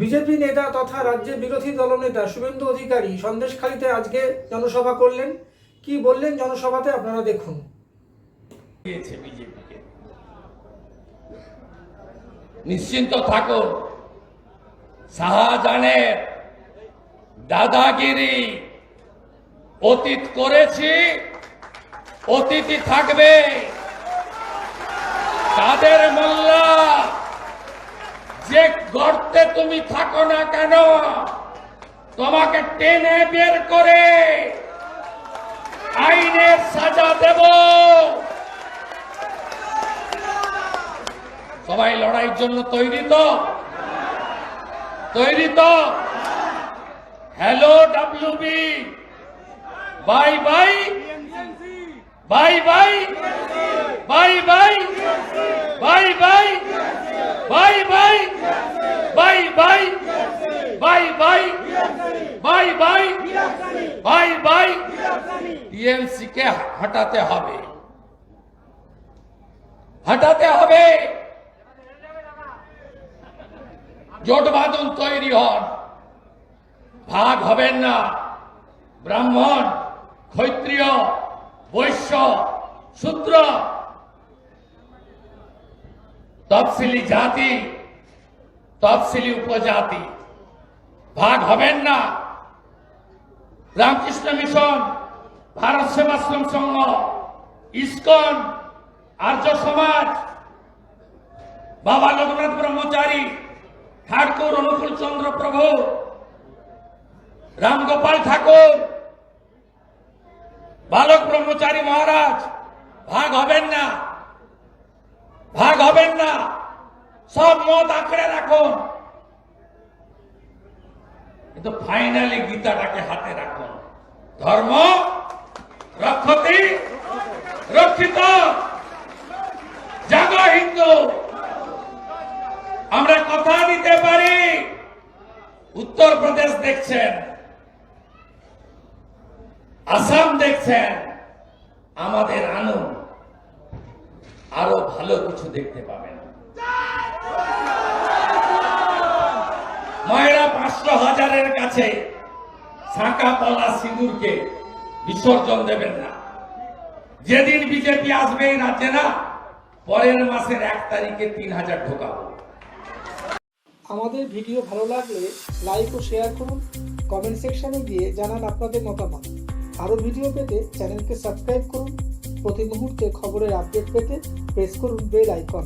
BJP নেতা তথা রাজ্যের বিরোধী দলনেতা শুভেন্দু অধিকারী সন্দেশখালীতে আজকে জনসভা করলেন। কি বললেন জনসভাতে আপনারা দেখুন। নিশ্চিন্ত থাকুন, শাহজাহানের দাদাগিরি অতীত করেছি, অতীতই থাকবে। তাদের মোল্লা যে গর্তে তুমি থাকো না কেন, তোমাকে টেনে বের করে আইনের সাজা দেব। সবাই লড়াইয়ের জন্য তৈরি তো? তৈরি তো? Hello, WB. Bye bye. Bye bye. Bye bye bye bye bye bye bye bye bye bye bye bye bye TMC কে হটাতে হবে। হটাতে হবে। জোট বাঁধন তৈরি হন। ভাগ হবেন না। ব্রাহ্মণ ক্ষত্রিয় বৈশ্য শূদ্র। তফসিলি জাতি তফসিলি উপজাতি। ভাগ হবেন না। রামকৃষ্ণ মিশন, ভারত সেবাশ্রম সংঘ, ইস্কন, আর্য সমাজ, বাবা লোকনাথ ব্রহ্মচারী, ঠাকুর অনুকূল চন্দ্র প্রভু রামগোপাল ঠাকুর, বালক ব্রহ্মচারী মহারাজ, ভাগ হবেন না, ভাগ হবেন না, সব মত আঁকড়ে রাখুন। কিন্তু ফাইনালি গীতাটাকে হাতে রাখুন ধর্ম, রক্ষতি, রক্ষিত। জাগ হিন্দু। আমরা কথা দিতে পারি। উত্তরপ্রদেশ দেখছেন। আসাম দেখছেন। আমাদের আনুন আরও ভালো কিছু দেখতে পাবেন। কাছে শাঁকা পলা সিঁদুরকে বিসর্জন দেবেন না। যেদিন বিজেপি আসবে এই রাজ্যে না, পরের মাসের এক তারিখে তিন হাজার ঢোকাবো। আমাদের ভিডিও ভালো লাগলে লাইক ও শেয়ার করুন। কমেন্ট সেকশনে গিয়ে জানান আপনাদের মতামত। আরও ভিডিও পেতে চ্যানেলকে সাবস্ক্রাইব করুন। প্রতি মুহূর্তে খবরের আপডেট পেতে প্রেস করুন বেল আইকন।